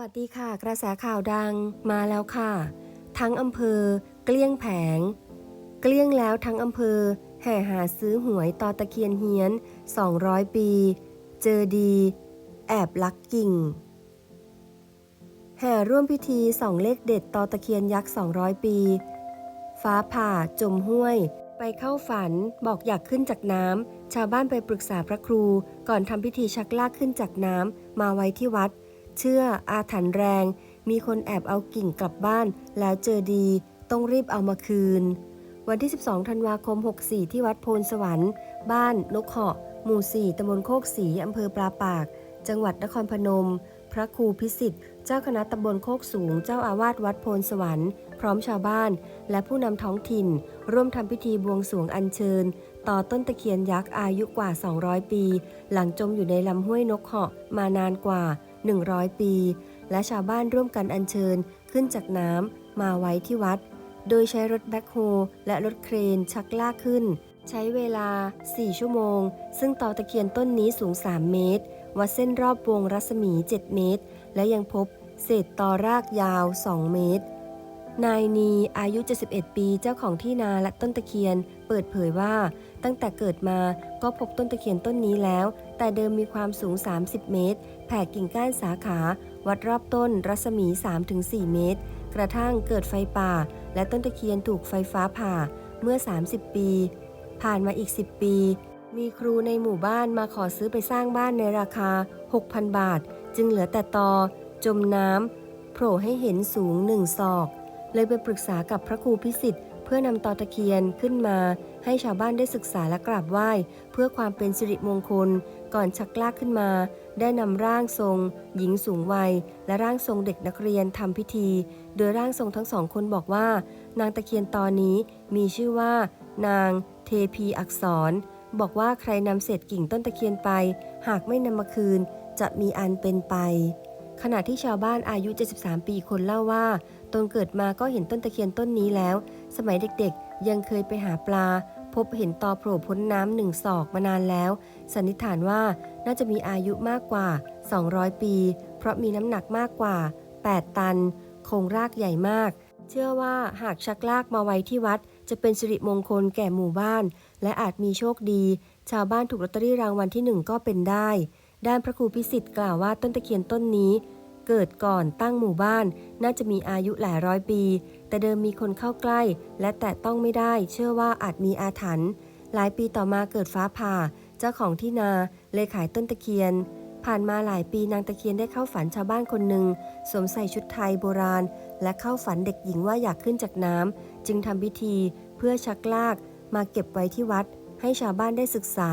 วัสดีค่ะ กระแสข่าวดังมาแล้วค่ะ ทั้งอำเภอ เกลี้ยงแผง เกลี้ยงแล้วทั้งอำเภอ แห่หาซื้อหวยต่อตะเคียนเฮียน 200 ปี เจอดี แอบลักกิ่ง แห่ร่วมพิธีส่องเลขเด็ดต่อตะเคียนยักษ์ 200 ปี ฟ้าผ่าจมห้วย ไปเข้าฝันบอกอยากขึ้นจากน้ำชาวบ้านไปปรึกษาพระครู ก่อนทำพิธีชักลากขึ้นจากน้ำมาไว้ที่วัด เชื่อ อาถรรพ์แรง มีคนแอบเอากิ่งกลับบ้าน แล้วเจอดี ต้องรีบเอามาคืน วันที่ 12 ธันวาคม 64 ที่วัดโพนสวรรค์ บ้านนกเหาะ หมู่ 4ตำบลโคกศรีอำเภอปลาปาก จังหวัดนครพนม พระครูพิสิทธิ์ เจ้าคณะตำบลโคกสูง เจ้าอาวาสวัดโพนสวรรค์ พร้อมชาวบ้าน และผู้นำท้องถิ่น ร่วมทำพิธีบวงสรวงอัญเชิญต่อต้นตะเคียนยักษ์อายุกว่า 200 ปี หลังจมอยู่ในลำห้วยนกเหาะมานานกว่า 100 ปี และชาวบ้านร่วมกันอัญเชิญขึ้นจากน้ำมาไว้ที่วัด โดยใช้รถแบ็คโฮและรถเครนชักลากขึ้น ใช้เวลา 4 ชั่วโมง ซึ่งต่อตะเคียนต้นนี้สูง 3 เมตร วัดเส้นรอบวงรัศมี 7 เมตร และยังพบเศษตอรากยาว 2 เมตร นายนีอายุ 71 ปีเจ้าของที่นาและต้นตะเคียน เปิดเผยว่า ตั้งแต่เกิดมาก็พบต้นตะเคียนต้นนี้แล้ว แต่เดิมมีความสูง 30 เมตร แผ่กิ่งก้านสาขา วัดรอบต้นรัศมี 3-4 เมตร กระทั่งเกิดไฟป่า และต้นตะเคียนถูกไฟฟ้าผ่าเมื่อ 30 ปี ผ่านมาอีก 10 ปี มีครูในหมู่บ้านมาขอซื้อไปสร้างบ้านในราคา 6,000 บาท จึงเหลือแต่ตอ จมน้ำโผล่ให้เห็นสูงหนึ่งศอก เลยไปปรึกษากับพระครูพิสิทธิ์ เพื่อนำตอตะเคียนขึ้นมา ให้ชาวบ้านได้ศึกษาและกราบไหว้ เพื่อความเป็นสิริมงคล ก่อนชักลากขึ้นมา ได้นำร่างทรง หญิงสูงวัย และร่างทรงเด็กนักเรียนทำพิธี โดยร่างทรงทั้งสองคนบอกว่า นางตะเคียนตอนนี้มีชื่อว่า นางเทพีอักษร บอกว่าใครนำเศษกิ่งต้นตะเคียนไป หากไม่นำมาคืน จะมีอันเป็นไป ขณะที่ชาวบ้านอายุ 73 ปีคนเล่าว่า ตนเกิดมาก็เห็นต้นตะเคียนต้นนี้แล้ว สมัยเด็กๆ ยังเคยไปหาปลา พบเห็นตอโผล่พ้นน้ำหนึ่งศอกมานานแล้ว สันนิษฐานว่าน่าจะมีอายุมากกว่า 200 ปี เพราะมีน้ำหนักมากกว่า 8 ตัน โครงรากใหญ่มาก เชื่อว่าหากชักลากมาไว้ที่วัด จะเป็นสิริมงคลแก่หมู่บ้าน และอาจมีโชคดี ชาวบ้านถูกลอตเตอรี่รางวัลที่หนึ่งก็เป็นได้ ด้านพระครูพิสิทธิ์กล่าวว่าต้นตะเคียนต้นนี้ เกิดก่อนตั้งหมู่บ้าน น่าจะมีอายุหลายร้อยปี แต่เดิมมีคนเข้าใกล้ และแตะต้องไม่ได้ เชื่อว่าอาจมีอาถรรพ์หลายปีต่อมาเกิดฟ้าผ่า เจ้าของที่นาเลยขายต้นตะเคียน ผ่านมาหลายปีนางตะเคียนได้เข้าฝันชาวบ้านคนหนึ่งสวมใส่ชุดไทยโบราณ และเข้าฝันเด็กหญิงว่าอยากขึ้นจากน้ำจึงทำพิธีเพื่อชักลาก มาเก็บไว้ที่วัด ให้ชาวบ้านได้ศึกษา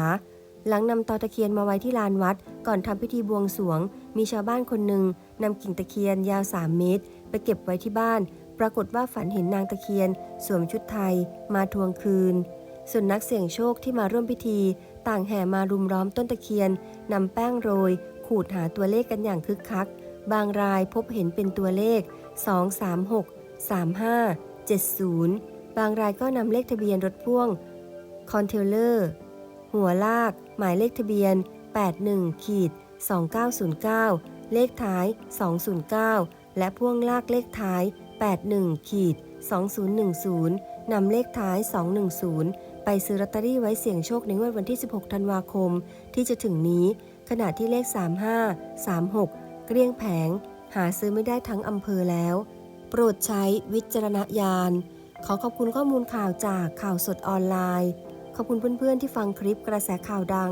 หลังนำตอตะเคียนมาไว้ที่ลานวัด ก่อนทำพิธีบวงสรวง มีชาวบ้านคนหนึ่งนำกิ่งตะเคียนยาว 3 เมตร ไปเก็บไว้ที่บ้าน ปรากฏว่าฝันเห็นนางตะเคียน สวมชุดไทย มาทวงคืน ส่วนนักเสี่ยงโชคที่มาร่วมพิธี ต่างแห่มารุมล้อมต้นตะเคียนนำแป้งโรย ขูดหาตัวเลขกันอย่างคึกคัก บางรายพบเห็นเป็นตัวเลข 236 35 70 บางรายก็นำเลขทะเบียนรถพ่วงคอนเทเลอร์หัวลาก หมายเลขทะเบียน 81ขีด2909 เลขท้าย 209 และพ่วงลากเลขท้าย 81ขีด2010 นำเลขท้าย 210 ไปซื้อลอตเตอรี่ไว้เสี่ยงโชคในงวดวันที่ 16 ธันวาคม ที่จะถึงนี้ ขณะที่เลข 35 36 เกลี้ยงแผง หาซื้อไม่ได้ทั้งอำเภอแล้ว โปรดใช้วิจารณญาณ ขอขอบคุณข้อมูลข่าวจากข่าวสดออนไลน์ ขอบคุณเพื่อนๆที่ฟังคลิปกระแสข่าวดัง